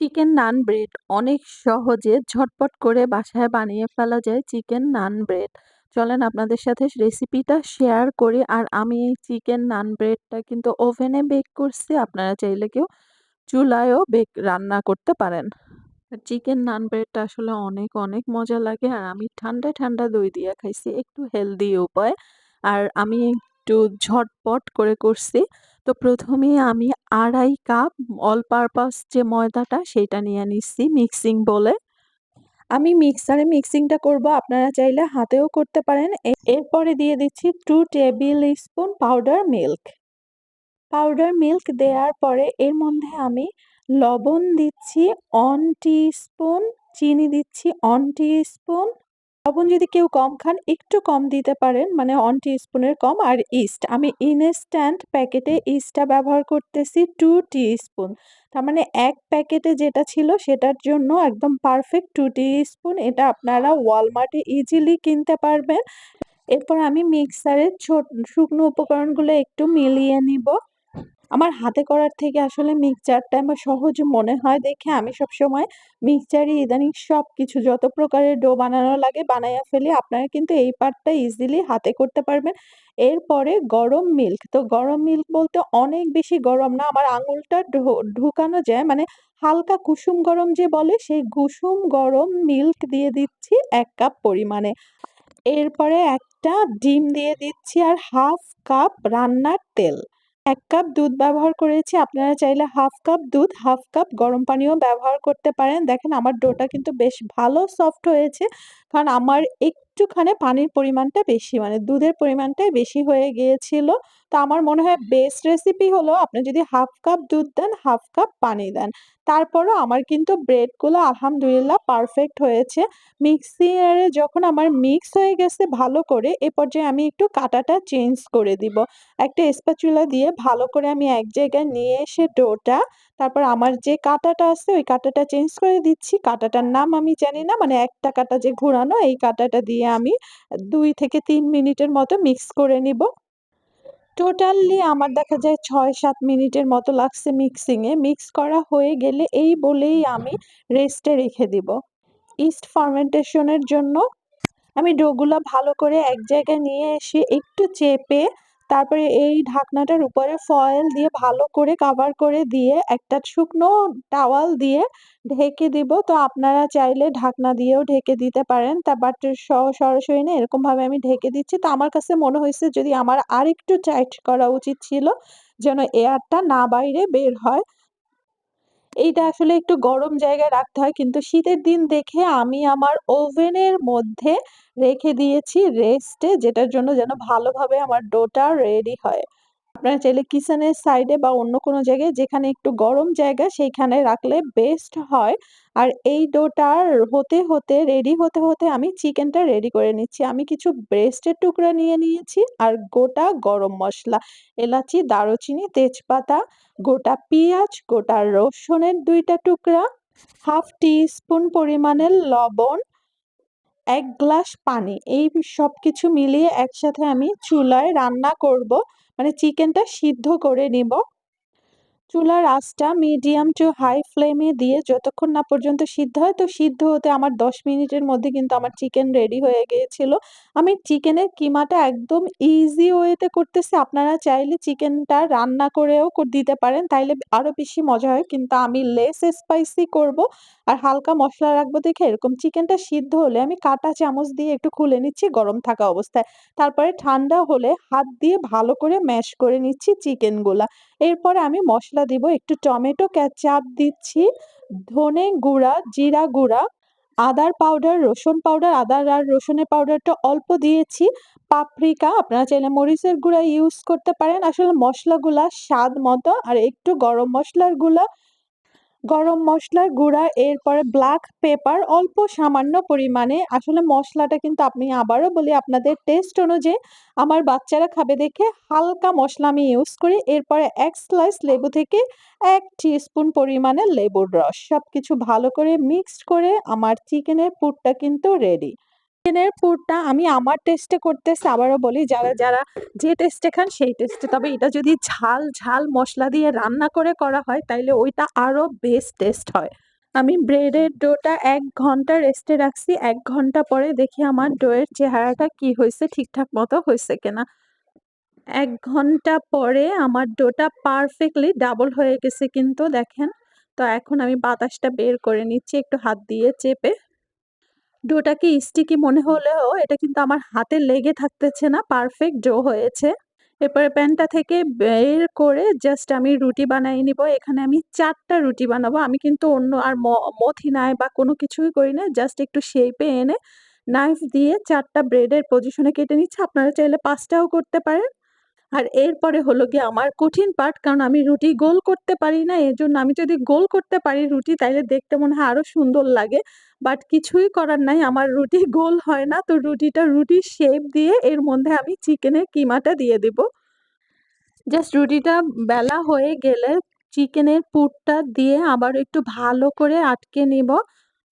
Chicken নান bread. অনেক সহজে ঝটপট করে বাসায় বানিয়ে ফেলা যায় চিকেন নান ব্রেড। চলেন আপনাদের সাথে রেসিপিটা শেয়ার করি। আর আমি এই চিকেন নান ব্রেডটা কিন্তু ওভেনে বেক করছি। আপনারা চাইলে কেউ চুলায়ও বেক রান্না করতে পারেন। চিকেন নান ব্রেডটা আসলে অনেক অনেক মজা লাগে। আর আমি ঠান্ডা ঠান্ডা দই দিয়ে খাইছি। একটু হেলদি উপায়। আর আমি একটু ঝটপট করে করছি। তো প্রথমে আমি আড়াই কাপ অল পারপাস যে ময়দাটা সেইটা নিয়ে নিচ্ছি মিক্সিং বলে। আমি মিক্সারে মিক্সিংটা করব, আপনারা চাইলে হাতেও করতে পারেন। এরপরে দিয়ে দিচ্ছি two tablespoon powder milk powder milk দেওয়ার পরে এর মধ্যে আমি লবণ দিচ্ছি অন টি স্পুন চিনি দিচ্ছি অন টি স্পুন লবণ যদি কেউ কম খান, একটু কম দিতে পারেন মানে ওয়ান স্পুনের কম। আর ইস্ট আমি ইনস্ট্যান্ট প্যাকেটে ইস্টটা ব্যবহার করতেছি টু স্পুন তার মানে এক প্যাকেটে যেটা ছিল, সেটার জন্য একদম পারফেক্ট টু স্পুন এটা আপনারা ওয়ালমার্টে ইজিলি কিনতে পারবেন। এরপর আমি মিক্সারের ছোট, শুকনো উপকরণগুলো একটু মিলিয়ে নিব। আমার হাতে করার থেকে আসলে মিক্সচারটা আমার সহজ মনে হয় দেখে আমি সবসময় মিক্সচারই ইদানিং সব কিছু যত প্রকারের ডো বানানো লাগে বানাইয়া ফেলি। আপনারা কিন্তু এই পার্টটা ইজিলি হাতে করতে পারবেন। এরপরে গরম মিল্ক তো গরম মিল্ক বলতে অনেক বেশি গরম না, আমার আঙুলটা ঢুকানো যায় মানে হালকা কুসুম গরম যে বলে সেই কুসুম গরম মিল্ক দিয়ে দিচ্ছি এক কাপ পরিমাণে। এরপরে একটা ডিম দিয়ে দিচ্ছি আর হাফ কাপ রান্নার তেল। এক কাপ দুধ ব্যবহার করেছি। আপনারা চাইলে হাফ কাপ দুধ, হাফ কাপ গরম পানিও ব্যবহার করতে পারেন। দেখেন আমার ডোটা কিন্তু বেশ ভালো সফট হয়েছে। কারণ আমার একটুখানি পানির পরিমাণটা বেশি মানে দুধের পরিমাণটাই বেশি হয়ে গিয়েছিল। তো আমার মনে হয় বেস্ট রেসিপি হলো আপনি যদি হাফ কাপ দুধ দেন হাফ কাপ পানি দেন। তারপরও আমার কিন্তু ব্রেডগুলো আলহামদুলিল্লাহ পারফেক্ট হয়েছে। মিক্সিয়ারে যখন আমার মিক্স হয়ে গেছে ভালো করে, এ পর্যায়ে আমি একটু কাটাটা চেঞ্জ করে দিব। একটা স্প্যাচুলা দিয়ে ভালো করে আমি এক জায়গায় নিয়ে এসে ডোটা, তারপর আমার যে কাঁটাটা আছে ওই কাঁটাটা চেঞ্জ করে দিচ্ছি। কাঁটাটার নাম আমি জানি না মানে একটা কাটা যে ঘোরানো, এই কাঁটাটা দিয়ে আমি দুই থেকে তিন মিনিটের মতো মিক্স করে নিব। টোটালি আমার দেখা যায় ছয় সাত মিনিটের মতো লাগছে মিক্সিংয়ে মিক্স করা হয়ে গেলে এই বলেই আমি রেস্টে রেখে দিব। ইস্ট ফার্মেন্টেশনের জন্য আমি ডোগুলা ভালো করে এক জায়গায় নিয়ে এসে একটু চেপে তারপরে এই ঢাকনাটার উপরে ফয়েল দিয়ে ভালো করে কাভার করে দিয়ে একটা শুকনো টাওয়াল দিয়ে ঢেকে দিব। তো আপনারা চাইলে ঢাকনা দিয়েও ঢেকে দিতে পারেন। তা বাট সরাসরি না এরকমভাবে আমি ঢেকে দিচ্ছি। তো আমার কাছে মনে হয়েছে যদি আমার আরেকটু টাইট করা উচিত ছিল, যেন এয়ারটা না বাইরে বের হয়। এইটা আসলে একটু গরম জায়গায় রাখতে হয়। কিন্তু শীতের দিন দেখে আমি আমার ওভেনের মধ্যে রেখে দিয়েছি রেস্টে যেটার জন্য যেন ভালোভাবে আমার ডোটা রেডি হয়। আপনারা চাইলে কিচেনের সাইডে বা অন্য কোনো জায়গায় যেখানে একটু গরম জায়গা সেইখানে রাখলে বেস্ট হয়। আর এই ডোটার হতে হতে রেডি হতে হতে আমি চিকেনটা রেডি করে নিচ্ছি। আমি কিছু ব্রেস্টের টুকরা নিয়ে নিয়েছি আর গোটা গরম মশলা, এলাচি, দারুচিনি, তেজপাতা, গোটা পেঁয়াজ, গোটা রসুনের দুইটা টুকরা হাফ টি স্পুন পরিমাণের লবণ এক গ্লাস পানি, এই সব কিছু মিলিয়ে একসাথে আমি চুলায় রান্না করব। মানে চিকেনটা সিদ্ধ করে নিব। চুলার আঁচটা মিডিয়াম টু হাই ফ্লেমে দিয়ে যতক্ষণ না পর্যন্ত সিদ্ধ হয়, তো সিদ্ধ হতে আমার দশ মিনিটের মধ্যে কিন্তু আমার চিকেন রেডি হয়ে গিয়েছিল। আমি চিকেনের কিমাটা একদম ইজি ওয়েতে করতেছি। আপনারা চাইলে চিকেনটা রান্না করেও দিতে পারেন। তাইলে আরও বেশি মজা হয়। কিন্তু আমি লেস স্পাইসি করব। আর হালকা মশলা রাখব দেখে এরকম চিকেনটা সিদ্ধ হলে আমি কাটা চামচ দিয়ে একটু খুলে নিচ্ছি গরম থাকা অবস্থায়। তারপরে ঠান্ডা হলে হাত দিয়ে ভালো করে ম্যাশ করে নিচ্ছি চিকেনগুলা এরপরে আমি মশলা দিব একটু টমেটো ক্যাচাপ দিচ্ছি, ধনে গুঁড়া, জিরা গুঁড়া, আদার পাউডার রসুন পাউডার আদার আর রসুনের পাউডারটা অল্প দিয়েছি। পাপরিকা, আপনারা চাইলে মরিচের গুঁড়া ইউজ করতে পারেন। আসলে মশলাগুলা স্বাদ মতো আর একটু গরম মশলার গুঁড়া গরম মশলার গুঁড়া, এরপরে ব্ল্যাক পেপার অল্প সামান্য পরিমাণে। আসলে মশলাটা কিন্তু আপনি আবারও বলি, আপনাদের টেস্ট অনুযায়ী আমার বাচ্চারা খাবে দেখে হালকা মশলা আমি ইউজ করি। এরপরে এক স্লাইস লেবু থেকে এক স্পুন পরিমাণে লেবুর রস। সব কিছু ভালো করে মিক্সড করে আমার চিকেনের পুরটা কিন্তু রেডি চিকেনের পুরটা আমি আমার টেস্টে করতেছি, আবারও বলি, যারা যারা যে টেস্টে খান সেই টেস্টে তবে এটা যদি ঝাল ঝাল মশলা দিয়ে রান্না করে করা হয়, তাইলে ওইটা আরও বেস্ট টেস্ট হয় আমি ব্রেডের ডোটা এক ঘণ্টা রেস্টে রাখছি। এক ঘণ্টা পরে দেখি আমার ডো-এর চেহারাটা কি হয়েছে ঠিকঠাক মতো হইছে কিনা। এক ঘণ্টা পরে আমার ডোটা পারফেক্টলি ডাবল হয়ে গেছে কিন্তু, দেখেন। তো এখন আমি বাতাসটা বের করে নিচ্ছি, একটু হাত দিয়ে চেপে। ডোটাকে স্টিকি মনে হলেও এটা কিন্তু আমার হাতে লেগে থাকতেছে না, পারফেক্ট ডো হয়েছে। এরপরে প্যানটা থেকে বের করে জাস্ট আমি রুটি বানায় নিবো। এখানে আমি চারটা রুটি বানাবো। আমি কিন্তু অন্য আর মথি নাই বা কোনো কিছুই করি না। জাস্ট একটু শেপে এনে নাইফ দিয়ে চারটা ব্রেডের পজিশনে কেটে নিচ্ছি। আপনারা চাইলে পাঁচটাও করতে পারেন। আর এরপরে হলো গিয়ে আমার কঠিন পার্ট কারণ আমি রুটি গোল করতে পারি না। এজন্য আমি যদি গোল করতে পারি রুটি তাইলে দেখতে মনে হয় আরও সুন্দর লাগে। বাট কিছুই করার নাই। আমার রুটি গোল হয় না। তো রুটিটা রুটির শেপ দিয়ে এর মধ্যে আমি চিকেনের কিমাটা দিয়ে দিব। জাস্ট রুটিটা বেলা হয়ে গেলে চিকেনের পুরটা দিয়ে আবার একটু ভালো করে আটকে নিব।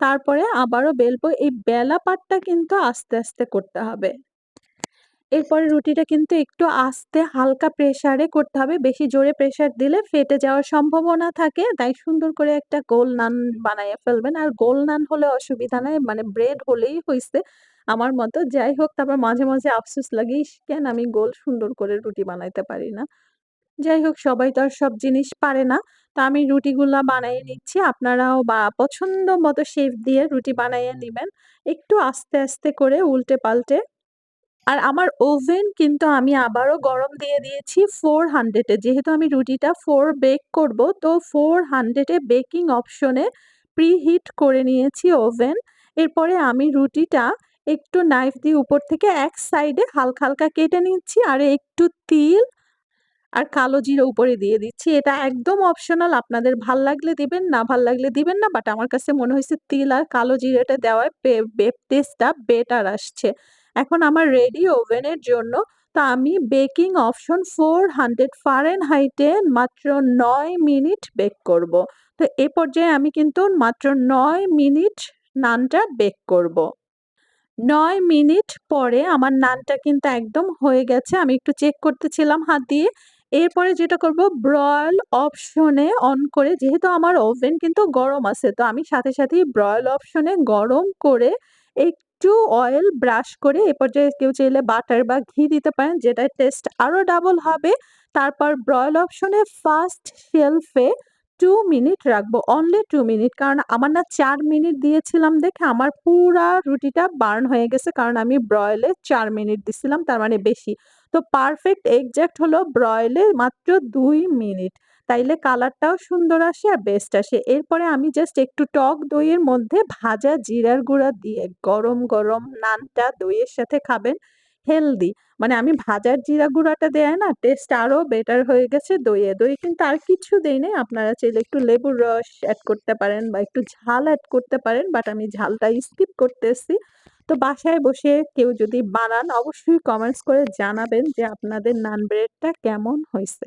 তারপরে আবারও বেলবো। এই বেলা পাটটা কিন্তু আস্তে, আস্তে করতে হবে। এরপরে রুটিটা কিন্তু একটু আস্তে হালকা প্রেশারে করতে হবে। বেশি জোরে প্রেশার দিলে ফেটে যাওয়ার সম্ভাবনা থাকে। তাই সুন্দর করে একটা গোল নান বানাইয়া ফেলবেন। আর গোল নান হলে অসুবিধা নাই। মানে ব্রেড হলেই হইছে আমার মতো। যাই হোক তারপর মাঝে, মাঝে আফসোস লাগে, কেন আমি গোল সুন্দর করে রুটি বানাইতে পারি না। যাই হোক সবাই তো আর সব জিনিস পারে না। তো আমি রুটিগুলা বানাইয়ে নিচ্ছি। আপনারাও বা পছন্দ মতো শেপ দিয়ে রুটি বানাইয়ে নেবেন একটু আস্তে, আস্তে করে উল্টে পাল্টে। আর আমার ওভেন কিন্তু আমি আবারও গরম দিয়ে দিয়েছি ফোর হান্ড্রেডে যেহেতু আমি রুটিটা ফোর বেক করব তো ফোর হান্ড্রেডে বেকিং অপশনে প্রিহিট করে নিয়েছি ওভেন। এরপরে আমি রুটিটা একটু নাইফ দিয়ে উপর থেকে এক সাইডে হালকা, হালকা কেটে নিচ্ছি। আর একটু তিল আর কালো জিরা উপরে দিয়ে দিচ্ছি। এটা একদম অপশনাল আপনাদের ভালো লাগলে দিবেন, না ভালো লাগলে দিবেন না। বাট আমার কাছে মনে হয়েছে তিল আর কালো জিরাটা দেওয়ায় টেস্টটা বেটার আসছে। এখন আমার রেডি ওভেনের জন্য। তা আমি baking option four hundred Fahrenheit হাইটে মাত্র নয় মিনিট বেক করব। তো এ পর্যায়ে আমি কিন্তু মাত্র নয় মিনিট নানটা বেক করব। নয় মিনিট পরে আমার নানটা কিন্তু একদম হয়ে গেছে। আমি একটু চেক করতেছিলাম হাত দিয়ে। এরপরে যেটা করব ব্রয়েল অপশনে অন করে যেহেতু আমার ওভেন কিন্তু গরম আছে। তো আমি সাথে, সাথেই ব্রয়েল অপশনে গরম করে একটু অয়েল ব্রাশ করে এ পর্যায়ে কেউ চাইলে বাটার বা ঘি দিতে পারেন যেটা টেস্ট আরও ডাবল হবে। তারপর ব্রয়েল অপশনে ফার্স্ট শেলফে টু মিনিট রাখব। Only two minute. কারণ আমার না চার মিনিট দিয়েছিলাম দেখে আমার পুরা রুটিটা বার্ন হয়ে গেছে। কারণ আমি ব্রয়েলে চার মিনিট দিছিলাম, তার মানে বেশি। তো পারফেক্ট এক্সাক্ট হলো ব্রয়েলে মাত্র দুই মিনিট। তাইলে কালারটাও সুন্দর আসে আর বেস্ট আসে। এরপরে আমি জাস্ট একটু টক দইয়ের মধ্যে ভাজা জিরার গুঁড়া দিয়ে গরম, গরম নানটা দইয়ের সাথে খাবেন। হেলদি। মানে আমি ভাজার জিরা গুঁড়াটা দেয় না টেস্ট আরও বেটার হয়ে গেছে দইয়ে। দই কিন্তু আর কিছু দেই নাই। আপনারা চাইলে একটু লেবুর রস অ্যাড করতে পারেন বা একটু ঝাল অ্যাড করতে পারেন। বাট আমি ঝালটা স্কিপ করতেছি। তো বাসায় বসে কেউ যদি বানান অবশ্যই কমেন্টস করে জানাবেন যে আপনাদের নান ব্রেডটা কেমন হইছে।